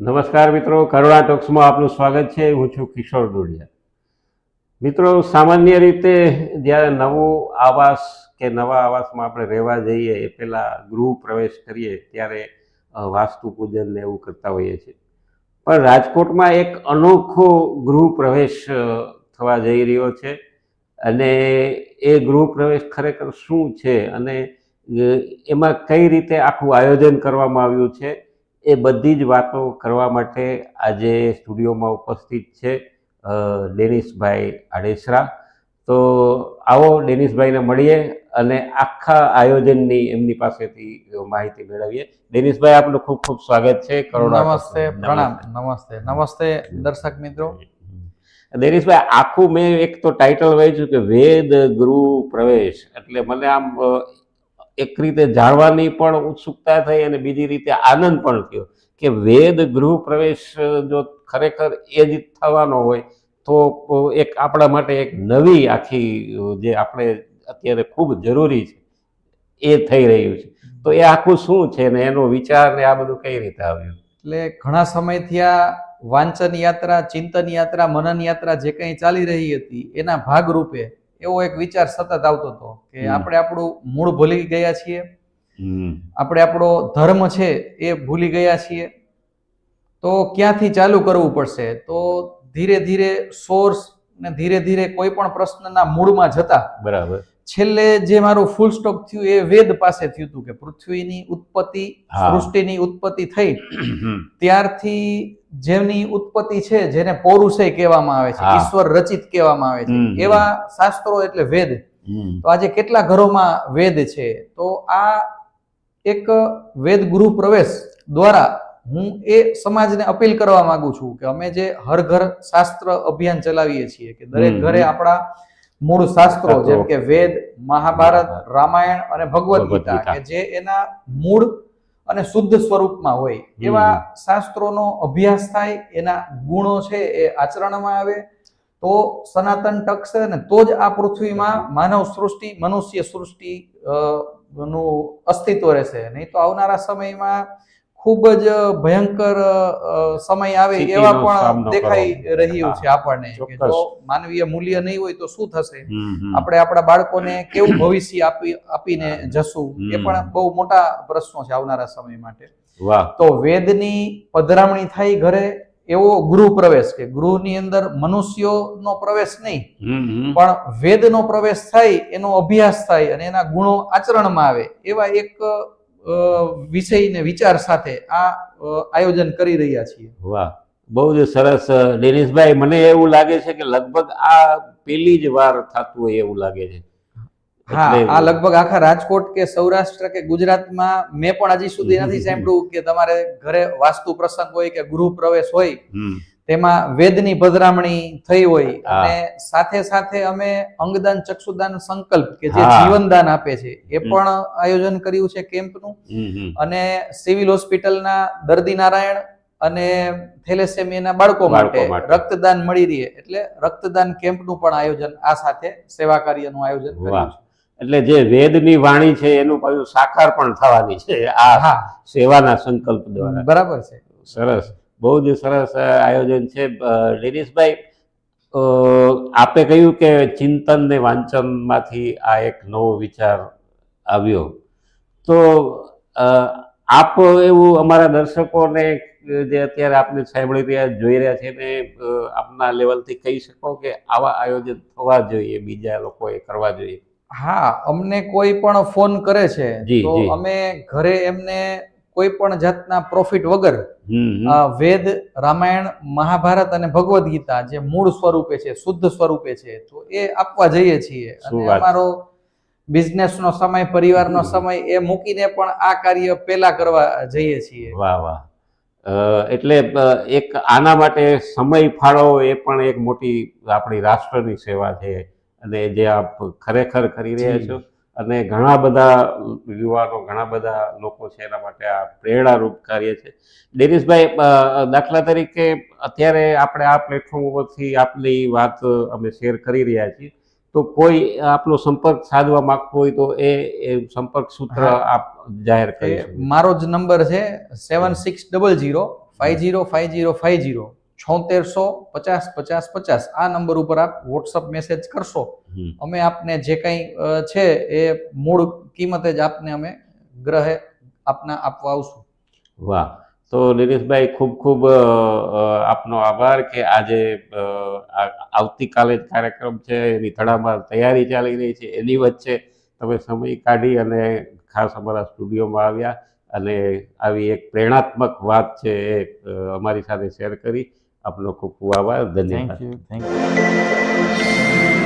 નમસ્કાર મિત્રો, કરુણા ટોક્સમાં આપનું સ્વાગત છે. હું છું કિશોર ડોડિયા. મિત્રો, સામાન્ય રીતે જ્યારે નવું આવાસ કે નવા આવાસમાં આપણે રહેવા જઈએ, એ પહેલાં ગૃહ પ્રવેશ કરીએ ત્યારે વાસ્તુ પૂજન ને એવું કરતા હોઈએ છીએ. પણ રાજકોટમાં એક અનોખો ગૃહ પ્રવેશ થવા જઈ રહ્યો છે. અને એ ગૃહ પ્રવેશ ખરેખર શું છે? અને એમાં કઈ રીતે આખું આયોજન કરવામાં આવ્યું છે? એ બધી જ વાતો કરવા માટે આજે સ્ટુડિયોમાં ઉપસ્થિત છે અ, ડેનિસભાઈ આડેસરા. તો આવો ડેનિસભાઈને મળીએ અને આખા આયોજનની એમની પાસેથી માહિતી મેળવીએ. ડેનિસભાઈ આપનું ખૂબ ખૂબ સ્વાગત છે. કરોડા નમસ્તે પ્રણામ. નમસ્તે. નમસ્તે. દર્શક મિત્રો. દેરીશભાઈ આખું મેં એક તો ટાઇટલ વાંચ્યું કે વેદ ગૃહ પ્રવેશ. એટલે મને આમ એક રીતે જાણવાની પણ ઉત્સુકતા થઈ અને બીજી રીતે આનંદ પણ થયો કે વેદ ગૃહ પ્રવેશ જો ખરેખર એ જ થવાનો હોય, તો એક આપણા માટે એક નવી આખી જે આપણે અત્યારે ખૂબ જરૂરી છે, એ થઈ રહ્યું છે. તો એ આખું શું છે ને એનો વિચાર ને આ બધું કઈ રીતે આવ્યું? એટલે ઘણા સમયથી આ વાંચન યાત્રા, ચિંતન યાત્રા, મનન યાત્રા જે કંઈ ચાલી રહી હતી, એના ભાગરૂપે એવો એક વિચાર સતત આવતો હતો કે આપણે આપણું મૂળ ભૂલી ગયા છીએ. આપણે આપણો ધર્મ છે એ ભૂલી ગયા છીએ. તો ક્યાંથી ચાલુ કરવું પડશે? તો ધીરે ધીરે સોર્સ ને ધીરે ધીરે કોઈ પણ પ્રશ્નના મૂળમાં જતા બરાબર. છેલ્લે જે મારું ફૂલ સ્ટોપ થયું એ વેદ પાસે થયું હતું કે પૃથ્વીની ઉત્પત્તિ સૃષ્ટિની ઉત્પત્તિ થઈ. ત્યારથી જેની ઉત્પત્તિ છે જેને પૌરુષય કહેવામાં આવે છે ઈશ્વર રચિત કહેવામાં આવે છે. એવા શાસ્ત્રો એટલે વેદ. તો આજે કેટલા ઘરોમાં વેદ છે? તો આ એક વેદ ગૃહ પ્રવેશ દ્વારા હું એ સમાજને અપીલ કરવા માંગુ છું કે અમે જે હર ઘર શાસ્ત્ર અભિયાન ચલાવીએ છીએ કે દરેક ઘરે આપણા મૂળ શાસ્ત્રો. જેમ કે વેદ મહાભારત રામાયણ અને ભગવદ્ ગીતા. કે જે એના મૂળ અને શુદ્ધ સ્વરૂપમાં હોય એવા શાસ્ત્રોનો અભ્યાસ થાય એના ગુણો છે એ આચરણમાં આવે તો સનાતન ટકશે ને તો જ આ પૃથ્વીમાં માનવ સૃષ્ટિ મનુષ્ય સૃષ્ટિ નું અસ્તિત્વ રહેશે નહીં તો આવનારા સમયમાં ખૂબ જ ભયંકર સમય આવે એવા પણ દેખાઈ. રહ્યું છે આપણને જો માનવીય મૂલ્ય નહીં હોય તો શું થશે? આપણે આપણા બાળકોને કેવું ભવિષ્ય આપી આપીને જશું? એ પણ બહુ મોટા પ્રશ્નો છે આવનારા સમય માટે. તો વેદની પધરામણી થાય ઘરે એવો ગૃહ પ્રવેશ કે ગૃહની અંદર મનુષ્યોનો પ્રવેશ નહીં. પણ વેદનો પ્રવેશ થાય એનો અભ્યાસ થાય અને એના ગુણો આચરણમાં આવે એવા એક વિષય ને વિચાર સાથે આ આયોજન કરી રહ્યા છીએ. વાહ બહુ જ સરસ દિનેશભાઈ મને એવું લાગે છે કે લગભગ આ પેલી જ વાર થતું હોય એવું લાગે છે. હા આ લગભગ આખા રાજકોટ કે સૌરાષ્ટ્ર કે ગુજરાતમાં મેં પણ હજી સુધી નથી સાંભળ્યું કે તમારે ઘરે વાસ્તુ પ્રસંગ હોય કે ગૃહ પ્રવેશ હોય. તેમાં વેદની પધરામણી થઈ હોય અને સાથે સાથે અમે અંગદાન ચક્ષુદાન સંકલ્પ કે જે જીવનદાન આપે છે એ પણ આયોજન કર્યું છે કેમ્પનું. અને સિવિલ હોસ્પિટલના દર્દી નારાયણ અને થેલેસેમિયાના બાળકો માટે. રક્તદાન મળી રહે એટલે રક્તદાન કેમ્પનું પણ આયોજન આ સાથે સેવા કાર્યનું આયોજન કર્યું છે. એટલે જે વેદની વાણી છે એનું પાછું સાકાર પણ થવાની છે આ સેવાના સંકલ્પ દ્વારા. બરાબર છે. સરસ. બહુ જ સરસ આયોજન છે. અ, આપે કહ્યું કે ચિંતન ને વાંચનમાંથી આ એક નવો વિચાર આવ્યો. તો આપ એવું અમારા દર્શકોને જે અત્યારે આપને સાંભળી રહ્યા જોઈ રહ્યા છે ને આપના લેવલથી કહી શકો કે આવા આયોજન થવા જોઈએ બીજા લોકોએ કરવા જોઈએ? હા અમને કોઈ પણ ફોન કરે છે તો અમે ઘરે એમને કોઈ પણ જાતના પ્રોફિટ વગર વેદ રામાયણ મહાભારત અને ભગવદ્ ગીતા જે મૂળ સ્વરૂપે છે શુદ્ધ સ્વરૂપે છે તો એ આપવા જઈએ છીએ. અને. અમારો બિઝનેસનો સમય પરિવારનો સમય એ મૂકીને પણ આ કાર્ય પેલા કરવા જઈએ છીએ. વાહ વાહ. એટલે એક આના માટે સમય ફાળવો એ પણ એક મોટી આપણી રાષ્ટ્રની સેવા છે. અને જે આપ ખરેખર કરી રહ્યા છો અને ઘણા બધા યુવાનો ઘણા બધા લોકો છે એના માટે આ પ્રેરણારૂપ કાર્ય છે. ડેનિસભાઈ દાખલા તરીકે અત્યારે આપણે આ પ્લેટફોર્મ ઉપરથી આપની વાત અમે શેર કરી રહ્યા છીએ. તો કોઈ આપનો સંપર્ક સાધવા માંગતો હોય તો એ સંપર્ક સૂત્ર આપ જાહેર કરીએ કરી મારો જ નંબર છે seven six double zero five zero five zero five zero છોતેરસો પચાસ પચાસ પચાસ. આ નંબર ઉપર આપ વોટ્સઅપ મેસેજ કરશો. અમે આપને જે કંઈ છે એ મૂળ કિંમતે જ આપને અમે ગ્રહે આપના આપવા આવશું. વાહ. તો દિનેશભાઈ ખૂબ ખૂબ આપનો આભાર કે આજે આ- આવતીકાલે જ કાર્યક્રમ છે એની ધડામાં તૈયારી ચાલી રહી છે એની વચ્ચે તમે સમય કાઢી અને ખાસ અમારા સ્ટુડિયોમાં આવ્યા અને આવી એક પ્રેરણાત્મક વાત છે એ અમારી સાથે શેર કરી. આપનો ખૂબ ખૂબ આભાર ધન્યવાદ થેન્ક યુ થેન્ક યુ